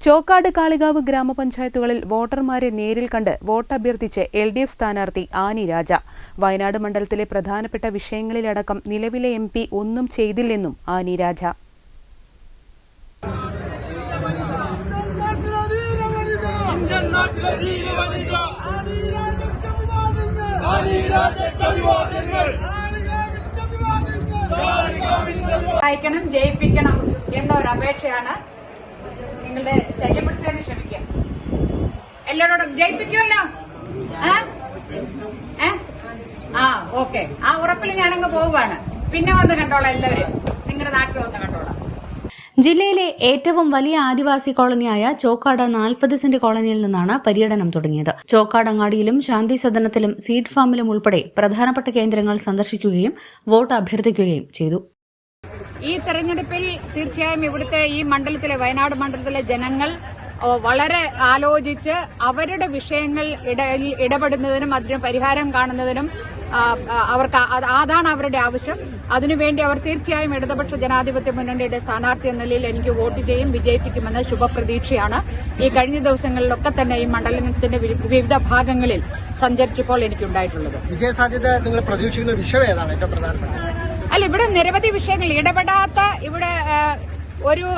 Chokkad Kalikavu ഗ്രാമപഞ്ചായത്തുകളിൽ വോട്ടർമാരെ നേരിൽ കണ്ട് വോട്ടഭ്യർത്ഥിച്ച് എൽ ഡി എഫ് സ്ഥാനാർത്ഥി ആനി രാജ. വയനാട് മണ്ഡലത്തിലെ പ്രധാനപ്പെട്ട വിഷയങ്ങളിലടക്കം നിലവിലെ എം പി ഒന്നും ചെയ്തില്ലെന്നും ആനി രാജ. സഹായിക്കണം ജയിപ്പിക്കണം എന്ന ഒരു അപേക്ഷയാണ് നിങ്ങളുടെ ശല്യപ്പെടുത്തിയതിന് ക്ഷമിക്കുക എല്ലാരോടും ജയിപ്പിക്കുമല്ലോ? ആ? ഓക്കെ. ആ ഉറപ്പിൽ ഞാനങ്ങ് പോവുകയാണ്. പിന്നെ വന്ന് കണ്ടോളാം എല്ലാവരും. നിങ്ങളുടെ നാട്ടിൽ വന്ന് കണ്ടോളാം. ജില്ലയിലെ ഏറ്റവും വലിയ ആദിവാസി കോളനിയായ ചോക്കാട് നാൽപ്പത് സെന്റ് കോളനിയിൽ നിന്നാണ് പര്യടനം തുടങ്ങിയത്. ചോക്കാടങ്ങാടിയിലും ശാന്തി സദനത്തിലും സീഡ് ഫാമിലും ഉൾപ്പെടെ പ്രധാനപ്പെട്ട കേന്ദ്രങ്ങൾ സന്ദർശിക്കുകയും വോട്ട് അഭ്യർത്ഥിക്കുകയും ചെയ്തു. ഈ തെരഞ്ഞെടുപ്പിൽ തീർച്ചയായും ഇവിടുത്തെ ഈ മണ്ഡലത്തിലെ വയനാട് മണ്ഡലത്തിലെ ജനങ്ങൾ വളരെ ആലോചിച്ച് അവരുടെ വിഷയങ്ങൾ ഇടപെടുന്നതിനും അതിന് പരിഹാരം കാണുന്നതിനും അവർക്ക് അത് അതാണ് അവരുടെ ആവശ്യം. അതിനുവേണ്ടി അവർ തീർച്ചയായും ഇടതുപക്ഷ ജനാധിപത്യ മുന്നണിയുടെ സ്ഥാനാർത്ഥി എന്ന നിലയിൽ എനിക്ക് വോട്ട് ചെയ്യും വിജയിപ്പിക്കുമെന്ന ശുഭപ്രതീക്ഷയാണ്. ഈ കഴിഞ്ഞ ദിവസങ്ങളിലൊക്കെ തന്നെ ഈ മണ്ഡലത്തിന്റെ വിവിധ ഭാഗങ്ങളിൽ സഞ്ചരിച്ചപ്പോൾ എനിക്കുണ്ടായിട്ടുള്ളത്. വിജയസാധ്യത നിങ്ങൾ പ്രതീക്ഷിക്കുന്ന വിഷയം ഏതാണ്? ഏറ്റവും പ്രധാനപ്പെട്ടത്. അല്ല ഇവിടെ നിരവധി വിഷയങ്ങൾ ഇടപെടാത്ത ഇവിടെ ഒരു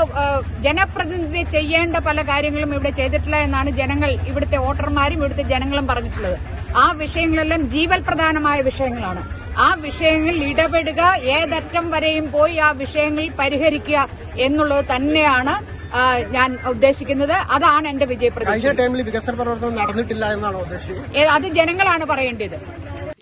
ജനപ്രതിനിധി ചെയ്യേണ്ട പല കാര്യങ്ങളും ഇവിടെ ചെയ്തിട്ടില്ല എന്നാണ് ജനങ്ങൾ ഇവിടുത്തെ വോട്ടർമാരും ഇവിടുത്തെ ജനങ്ങളും പറഞ്ഞിട്ടുള്ളത്. ആ വിഷയങ്ങളെല്ലാം ജീവൽ പ്രധാനമായ വിഷയങ്ങളാണ്. ആ വിഷയങ്ങളിൽ ഇടപെടുക ഏതറ്റം വരെയും പോയി ആ വിഷയങ്ങൾ പരിഹരിക്കുക എന്നുള്ളത് തന്നെയാണ് ഞാൻ ഉദ്ദേശിക്കുന്നത്. അതാണ് എന്റെ വിജയപ്രതീക്ഷ. ടൈമിൽ വികസന പ്രവർത്തനം നടന്നിട്ടില്ല എന്നാണ് ഉദ്ദേശിച്ചത്? അത് ജനങ്ങളാണ് പറയേണ്ടത്.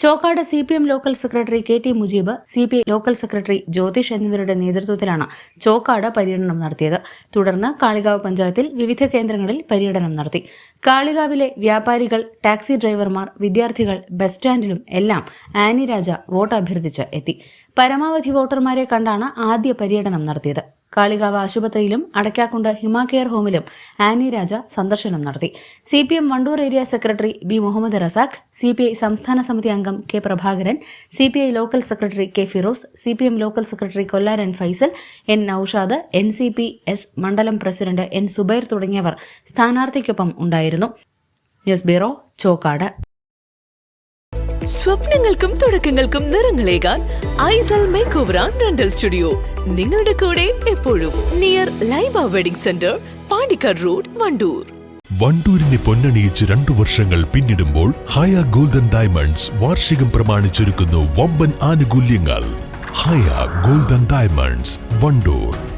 Chokkad C P M local secretary K T Mujeeb C P I local secretary Jyothish എന്നിവരുടെ നേതൃത്വത്തിലാണ് ചോക്കാട് പര്യടനം നടത്തിയത്. തുടർന്ന് കാളികാവ് പഞ്ചായത്തിൽ വിവിധ കേന്ദ്രങ്ങളിൽ പര്യടനം നടത്തി. കാളികാവിലെ വ്യാപാരികൾ ടാക്സി ഡ്രൈവർമാർ വിദ്യാർത്ഥികൾ ബസ് സ്റ്റാൻഡിലും എല്ലാം ആനി രാജ വോട്ട് അഭ്യർത്ഥിച്ച് എത്തി. പരമാവധി വോട്ടർമാരെ കണ്ടാണ് ആദ്യ പര്യടനം നടത്തിയത്. കാളികാവ് ആശുപത്രിയിലും അടയ്ക്കാക്കുണ്ട് ഹിമാകെയർ ഹോമിലും ആനി രാജ സന്ദർശനം നടത്തി. C P M Wandoor area secretary B Muhammad Razak C P I സംസ്ഥാന സമിതി അംഗം K Prabhakaran C P I local secretary K Firoz C P M local secretary Kollaran Faisal N Noushad N C P S മണ്ഡലം president N Zubair തുടങ്ങിയവർ സ്ഥാനാർത്ഥിക്കൊപ്പം ഉണ്ടായിരുന്നു. News bureau Chokkad സ്വപ്നങ്ങൾക്കും തുടക്കങ്ങൾക്കും നിറങ്ങളേകാൻ Aisal make over and rental studio. നിങ്ങളുടെ കൂടെ എപ്പോഴും near Laiba wedding centre Pandikkad road Wandoor. വണ്ടൂരിനെ പൊന്നണിയിച്ച് രണ്ടു വർഷങ്ങൾ പിന്നിടുമ്പോൾ ഹയ ഗോൾഡൻ ഡയമണ്ട്സ് വാർഷികം പ്രമാണിച്ചൊരുക്കുന്നു വമ്പൻ ആനുകൂല്യങ്ങൾ. Haya golden diamonds Wandoor.